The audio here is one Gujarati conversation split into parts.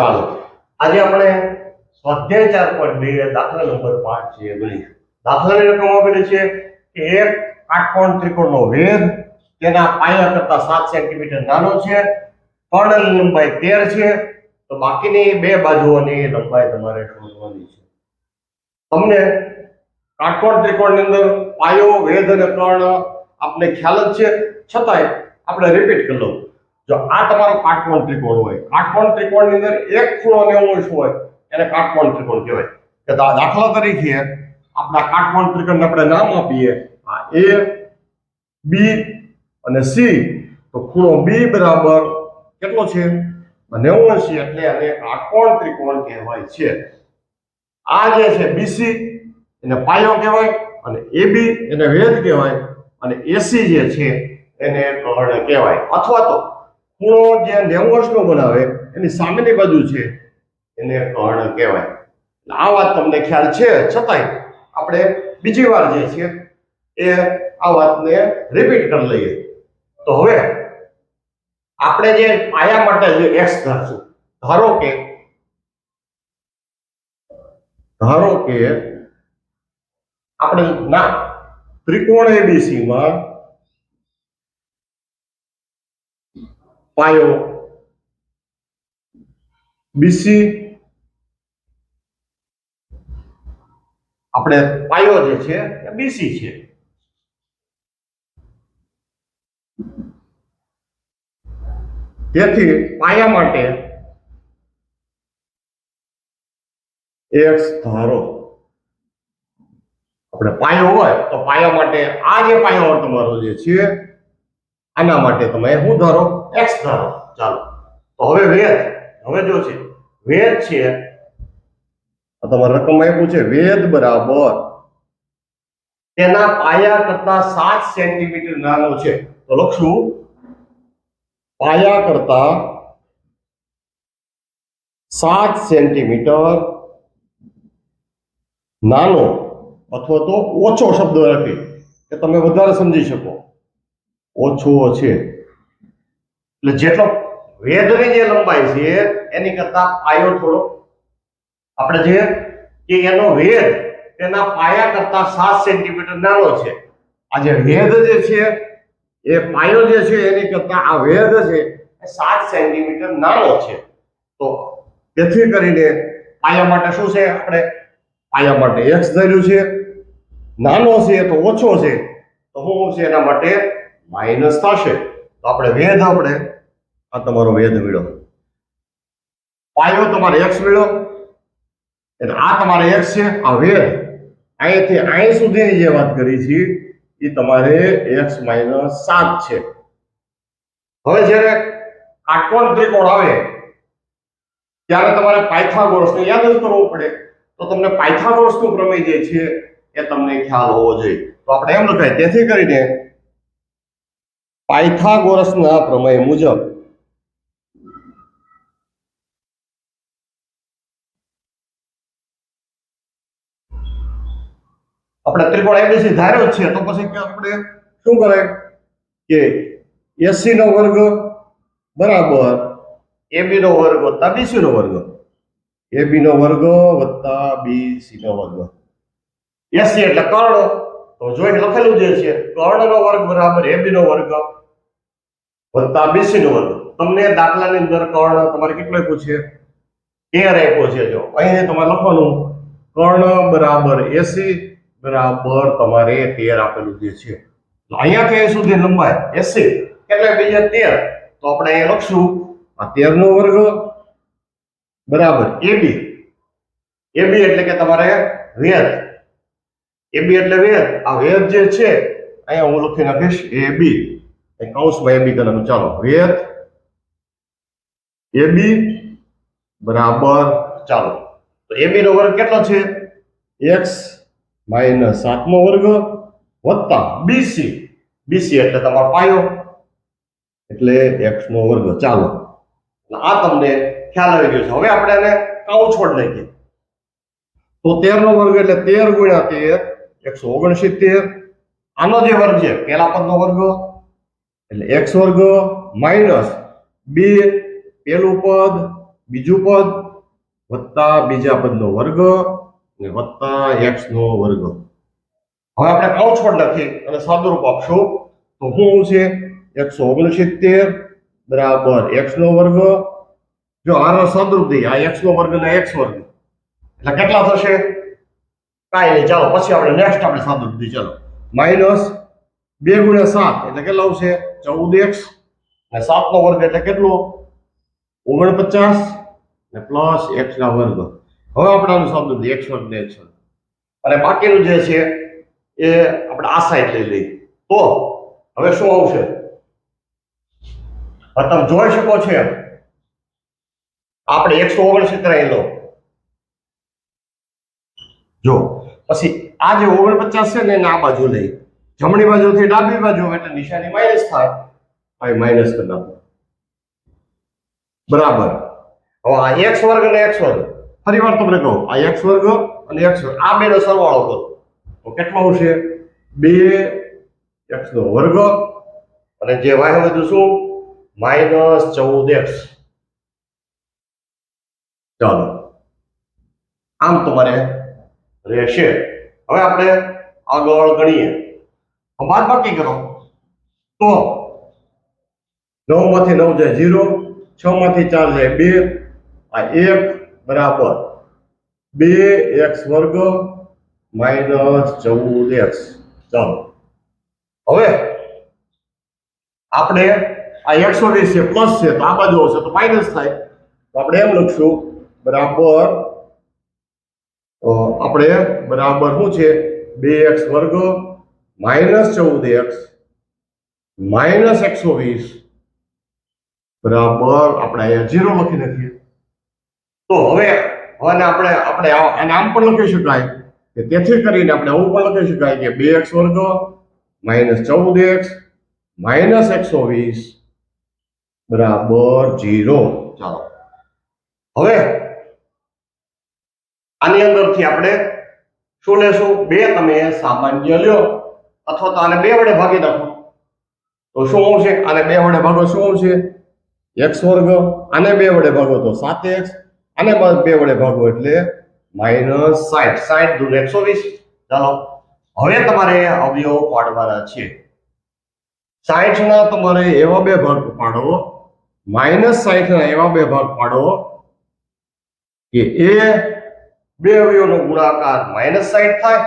ચાલો. આજે આપણે સ્વાધ્યાય ચાર પોઈન્ટ બે દાખલા નંબર પાંચ છે ગણીશું દાખલાની રકમ આપેલી છે કે એક કાટકોણ ત્રિકોણનો વેધ તેના પાયા કરતા સાત સેન્ટીમીટર નાનો છે, કર્ણની લંબાઈ તેર છે, તો બાકીની બે બાજુઓની લંબાઈ તમારે શોધવાની છે. તમને કાટકોણ ત્રિકોણની અંદર પાયો વેધ અને કર્ણ આપને ખ્યાલ જ છે. છતાંય આપણે રિપીટ કરી લઉં. જો આ તમારો કાટકોણ ત્રિકોણ હોય, કાટકોણ ત્રિકોણની અંદર એક ખૂણો નેવું હોય, એને કાટકોણ ત્રિકોણ કહેવાય. કે દાખલા તરીકે આપણા કાટકોણ ત્રિકોણને આપણે નામ આપીએ, આ એ બી અને સી તો ખૂણો બી બરાબર કેટલો છે? નેવું છે એટલે આને કાટકોણ ત્રિકોણ કહેવાય છે. આ જે છે બીસી એને પાયો કહેવાય, અને એબી એને વેધ કહેવાય, અને એસી જે છે એને કહેવાય. અથવા તો ખૂણો જે નેવું બનાવે, એની સામેની બાજુ છે, એને કર્ણ કહેવાય. આ વાત તમને ખ્યાલ છે, છતાંય આપણે બીજી વાર જે છે, એ આ વાતને રિપીટ કરી લઈએ. તો હવે આપણે જે પાયા માટે જે એક્સ ધારશું, ધારો કે ધારો કે આપણે ના, ત્રિકોણ એબીસી માં પાયો. બીસી. આપણે પાયો જે છે, એ બીસી છે. તેથી પાયા માટે એક્સ ધારો. આપણે પાયો હોય તો પાયા માટે આ જે પાયો તમારો જે છે આના માટે તમે શું ધારો એક્સ ધારો. ચાલો. તો હવે વેદ હવે જો છે વેદ છે તમારે રકમ આપ્યું છે વેદ બરાબર. તેના પાયા કરતા સાત સેન્ટીમીટર નાનો છે. તો લખશું. પાયા કરતા સાત સેન્ટીમીટર નાનો, અથવા તો ઓછો શબ્દ રાખી, કે તમે વધારે સમજી શકો. ઓછો છે એટલે જેટલો વેદની જે લંબાઈ છે, એની કરતા પાયો થોડો. આપણે જે કે એનો વેદ તેના પાયા કરતા સાત સેન્ટીમીટર નાનો છે. આ જે વેદ જે છે, એ પાયો જે છે, એની કરતા આ વેદ છે, એ સાત સેન્ટીમીટર નાનો છે. તો તેથી કરીને પાયા માટે શું છે આપણે? પાયા માટે એક્સ ધર્યું છે. નાનો છે તો ઓછો છે. તો શું છે એના માટે માઇનસ થશે, તો આપણે વેદ આપણે, આ તમારો વેદ મેળો પાયો તમારે એક્સ મેળો એટલે આ તમારે એક્સ છે, આ વેદ અહીંથી અહીં સુધીની જે વાત કરી છે એ તમારે એક્સ માઇનસ સાત છે. હવે જ્યારે કાટકોણ ત્રિકોણ આવે, ત્યારે તમારે પાયથાગોરસને યાદ જ કરવું પડે. તો તમને પાયથાગોરસનું પ્રમેય જે છે, એ તમને ખ્યાલ હોવો જોઈએ. તો આપણે એમ લખાય, તેથી કરીને પાયથાગોરસના પ્રમેય મુજબ. આપણે ત્રિકોણ એબીસી ધાર્યો છે, તો પછી આપણે શું કરાય કે એસી નો વર્ગ બરાબર એબી નો વર્ગ વત્તા બીસી નો વર્ગ. એબી નો વર્ગ વત્તા બીસી નો વર્ગ. એસી એટલે કર્ણ. તો જોઈને લખેલું જે છે કર્ણ નો વર્ગ બરાબર એબી નો વર્ગ વત્તા બીસી નો વર્ગ. તમને દાખલાની અંદર કર્ણ તમારે કેટલો પૂછે તેર આપ્યો છે જો. અહીં તમારે લખવાનું કર્ણ બરાબર એસી બરાબર તમારે તેર આપેલું જે છે. અહીંયાથી અહીં સુધી લંબાઈ એસી. એટલે બીજા તેર. તો આપણે અહીંયા લખશું, આ તેર નો વર્ગ બરાબર એબી એબી એટલે કે તમારે એબી એટલે વેદ. આ વેદ જે છે, અહીંયા હું લખી નાખીશ એબી કૌંસમાં એબી બી નાખું ચાલો, વેદ એબી બરાબર. ચાલો, તો એબી નો વર્ગ કેટલો છે? એક્સ માઇનસ સાતમો વર્ગ વત્તા બીસી. બીસી એટલે તમારો પાયો. એટલે એક્સ નો વર્ગ. ચાલો આ તમને ખ્યાલ આવી ગયો છે. હવે આપણે એને કાઉ છોડ લઈએ તો તેર નો વર્ગ એટલે તેર ગુણ્યા તેર એકસો ઓગણસિત્તેર. આનો જે વર્ગ છે પેલા પદનો વર્ગ. એટલે એક્સ વર્ગ માઇનસ બે પેલું પદ, બીજું પદ, વત્તા બીજા પદનો વર્ગ અને વત્તા એક્સ નો વર્ગ. હવે આપણે કૌંસમાં લખી અને સાદુરૂપ આપશું. તો શું છે? એકસો ઓગણસિત્તેર બરાબર એક્સ નો વર્ગ. જો આનો સાદુરૂપ દઈએ, આ એક્સ નો વર્ગ અને એક્સ વર્ગ. એટલે કેટલા થશે? કાંઈ નહીં ચાલો પછી આપણે નેક્સ્ટ આપણે સાદુરૂપ દીધું ચાલો. માઇનસ બે ગુણ્યા સાત, એટલે કેટલા આવશે? ચૌદ એક્સ. અને સાતનો વર્ગ એટલે કેટલો? ઓગણપચાસ. ને પ્લસ એક્સના વર્ગ. હવે આપણે આનું શબ્દ એક્સ વર્ગ ને એક્સ વર્ગ. અને બાકીનું જે છે, એ આપણે આ સાઈડ લઈ લઈએ. તો, હવે શું આવશે? હવે તમે જોઈ શકો છો એમ. આપણે એકસો ઓગણસિત્તેર લો જો પછી આ જે ઓગણપચાસ છે ને એને આ બાજુ લઈ. જમણી બાજુથી ડાબી બાજુ એટલે નિશાની માઇનસ થાય હવે માઇનસ કરી નાખો. બરાબર. હવે આ એક્સ વર્ગ અને એક્સ વર્ગ. ફરી વાર તમને કહું, આ એક્સ વર્ગ અને એક્સ વર્ગ, આ બેનો સરવાળો કરો. તો કેટલો આવશે બે એક્સ નો વર્ગ, અને જે વાય બધું શું? માઇનસ ચૌદ એક્સ ચાલો. આમ તમારે રહેશે. હવે આપણે આગળ ગણીએ. બાદ બાકી કરો. તો નવમાંથી નવ જાય ઝીરો છ માંથી ચાર જાય બે. આ એક બરાબર બે એક્સ વર્ગ માઇનસ ચૌદ એક્સ. ચાલો. હવે આપણે આ એકસો વીસ છે, પ્લસ છે, તો આ બાજુ આવશે તો માઇનસ થાય. તો આપણે એમ લખશું બરાબર આપણે બરાબર શું છે? બે એક્સ વર્ગ માઇનસ ચૌદ એક્સ માઇનસ એકસો વીસ. બરાબર, આપણે અહીંયા જીરો લખી નાખીએ. તો હવે હવે આપણે આપણે આને આમ પણ લખી શકાય કે તેથી કરીને આપણે આવું પણ લખી શકાય કે બે એક્સ વર્ગ માઇનસ ચૌદ એક્સ માઇનસ એકસો વીસ. બરાબર ઝીરો ચાલો. હવે આની અંદરથી આપણે શું લેશું? બે તમે સામાન્ય લ્યો. અથવા તો આને બે વડે ભાગી નાખો. તો શું આવશે આને બે વડે ભાગો શું આવશે એક્સ વર્ગ આને બે વડે ભાગો તો સાત એક્સ. આને બ- વડે ભાગો એટલે માઇનસ સાઠ. સાઠ દૂર એકસો વીસ. ચાલો. હવે તમારે અવયવ પાડવાના છે. સાઠ ના તમારે એવા બે ભાગ પાડો. માઇનસ સાઠ ના એવા બે ભાગ પાડો કે એ બે અવયવનો ગુણાકાર માઇનસ સાઈઠ થાય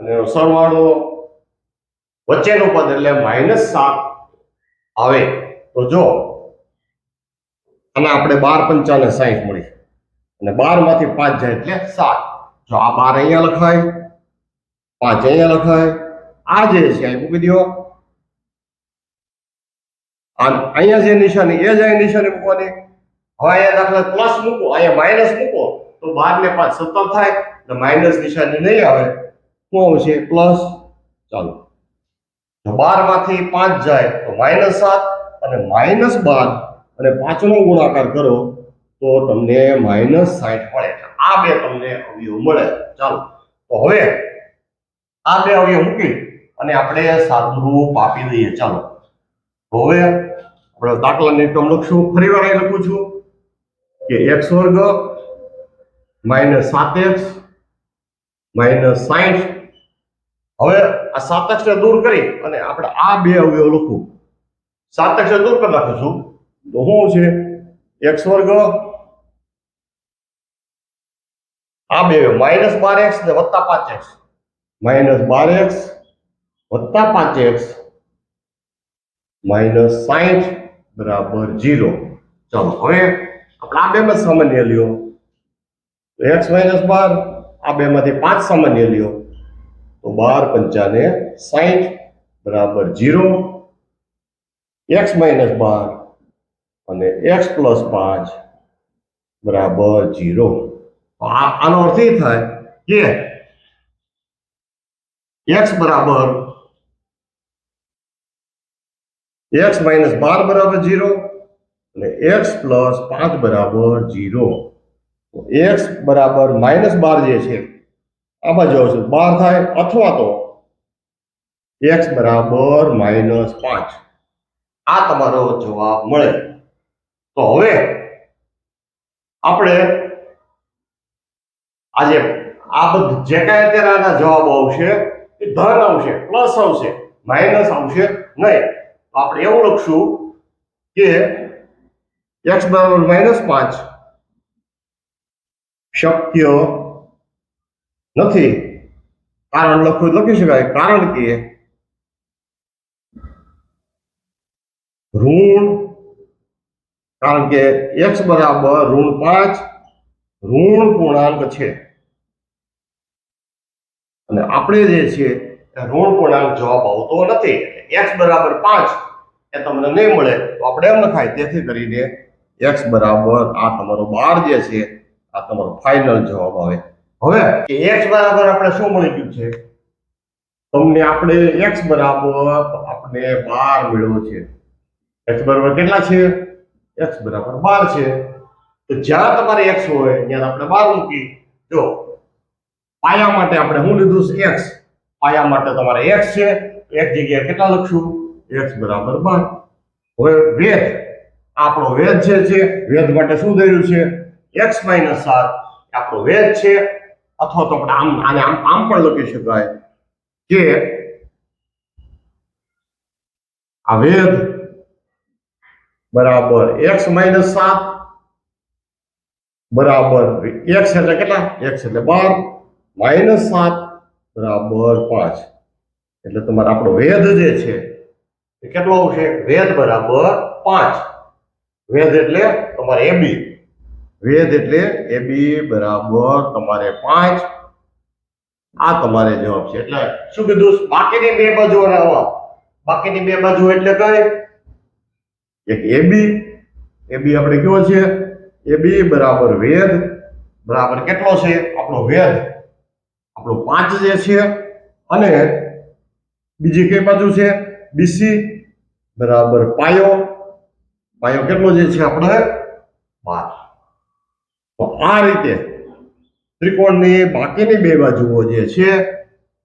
અને સરવાળો વચ્ચેનું પદ એટલે માઇનસ સાત આવે. તો જો અને આપણે બાર પંચાને સાઈઠ મળી. અને બારમાંથી પાંચ જાય એટલે સાત. જો આ બાર અહીંયા લખાય, પાંચ અહીંયા લખાય, આ જે છે, અહીં મૂકી દો અહીંયા જે નિશાની, એ જ અહીં નિશાની મૂકવાની. હવે અહીંયા દાખલા પ્લસ મૂકો, અહીંયા માઇનસ મૂકો. તો બાર ને પાંચ સત્તર થાય એટલે માઇનસ નિશાની નહીં આવે શું આવશે પ્લસ ચાલો. બારમાંથી પાંચ જાય, તો માઇનસ સાત અને માઇનસ બાર. અને પાંચનો ગુણાકાર કરો, તો તમને માઇનસ સાઠ મળે આ બે તમને અવયવ મળે. ચાલો. તો હવે આ બે અવયવ મૂકી અને આપણે સાદુરૂપ આપી દઈએ. ચાલો. હવે આપણે દાખલાની રકમ લખશું. ફરી વાર લખું છું કે એક્સ વર્ગ માઇનસ સાત એક્સ માઇનસ સાઈઠ. હવે આ સાત ને દૂર કરી અને આપણે આ બે અવયવ લખું. સાત દૂર કરી નાખીશું. તો શું છે? એક્સ વર્ગ આ બે માઇનસ બાર એક્સ ને વત્તા પાંચ એક્સ માઇનસ બાર એક્સ વત્તા પાંચ એક્સ માઇનસ સાઈઠ બરાબર જીરો ચાલો, હવે આપણે આ બેમાં સામાન્ય લ્યો. એક્સ માઇનસ બાર આ બેમાંથી પાંચ સામાન્ય લ્યો. તો બાર પંચાને સાઠ બરાબર જીરો. એક્સ માઇનસ બાર અને એક્સ પ્લસ પાંચ બરાબર જીરો. આનો અર્થ એ થાય કે એક્સ બરાબર એક્સ માઇનસ બાર બરાબર જીરો અને એક્સ પ્લસ પાંચ બરાબર જીરો. એક્સ બરાબર માઇનસ બાર જે છે, આમાં જવાબ છે બાર થાય અથવા તો એક્સ બરાબર માઇનસ પાંચ. આ તમારો જવાબ મળે. તો હવે આપણે આજે આ બધું, જે કાંઈ અત્યારે આના જવાબ આવશે એ ધન આવશે પ્લસ આવશે માઇનસ આવશે નહીં. આપણે એવું લખશું કે એક્સ બરાબર માઇનસ પાંચ શક્ય નથી. કારણ લખવું લખી શકાય. કારણ કે ઋણ, કારણ કે એક્સ બરાબર ઋણ પાંચ, ઋણ પૂર્ણાંક છે. અને આપણે જે છે ઋણ પૂર્ણાંક જવાબ આવતો નથી. એક્સ બરાબર પાંચ એ તમને નહીં મળે. તો આપણે એમ લખાય. તેથી કરીને એક્સ બરાબર આ તમારો બાર જે છે આ તમારો ફાઇનલ જવાબ આવે. હવે કે એક્સ બરાબર આપણે શું મળી ગયું છે? તમને આપણે એક્સ બરાબર આપણે બાર મેળવ્યો છે. એક્સ બરાબર કેટલા છે? એક્સ બરાબર બાર છે. તો જ્યાં તમારે એક્સ હોય, ત્યાં આપણે બાર મૂકી. જો, પાયા માટે આપણે શું લીધું છે? એક્સ પાયા માટે તમારે એક્સ છે. એક જગ્યાએ કેટલા લખશું? એક્સ બરાબર બાર. હવે વેધ આપણો વેધ છે વેધ માટે શું થયું છે? એક્સ માઇનસ સાત આપણો વેધ છે. અથવા તો આપણે આમ, આને આમ આમ પણ લખી શકાય કે આ વેધ બરાબર એક્સ માઇનસ સાત બરાબર એક્સ એટલે કેટલા? એક્સ એટલે બાર. માઇનસ સાત બરાબર પાંચ. એટલે તમારે આપણો વેદ જે છે એ કેટલો આવશે? વેદ બરાબર પાંચ. વેદ એટલે તમારે એબી વેધ એટલે એ બી બરાબર તમારે પાંચ. આ તમારે જવાબ છે. એટલે શું કીધું? બાકીની બે બાજુ બનાવો બાકીની બે બાજુ એટલે કઈ? એક એ બી. એ બી આપણે કયો છે? એ બી બરાબર વેદ. બરાબર કેટલો છે? આપણો વેદ. આપણો પાંચ જે છે. અને બીજી કઈ બાજુ છે? બીસી. બરાબર પાયો. પાયો કેટલો જે છે આપણે? તો આ રીતે ત્રિકોણની બાકીની બે બાજુઓ જે છે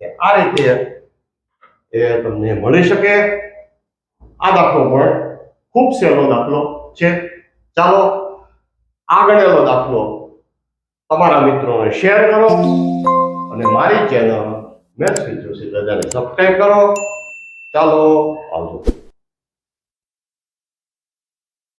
એ આ રીતે એ તમને મળી શકે. આ દાખલો પણ ખૂબ સહેલો દાખલો છે. ચાલો આગળનો દાખલો તમારા મિત્રોને શેર કરો અને મારી ચેનલ મેથ્સ વિથ જોશી દાદાને સબસ્ક્રાઈબ કરો. ચાલો આવજો.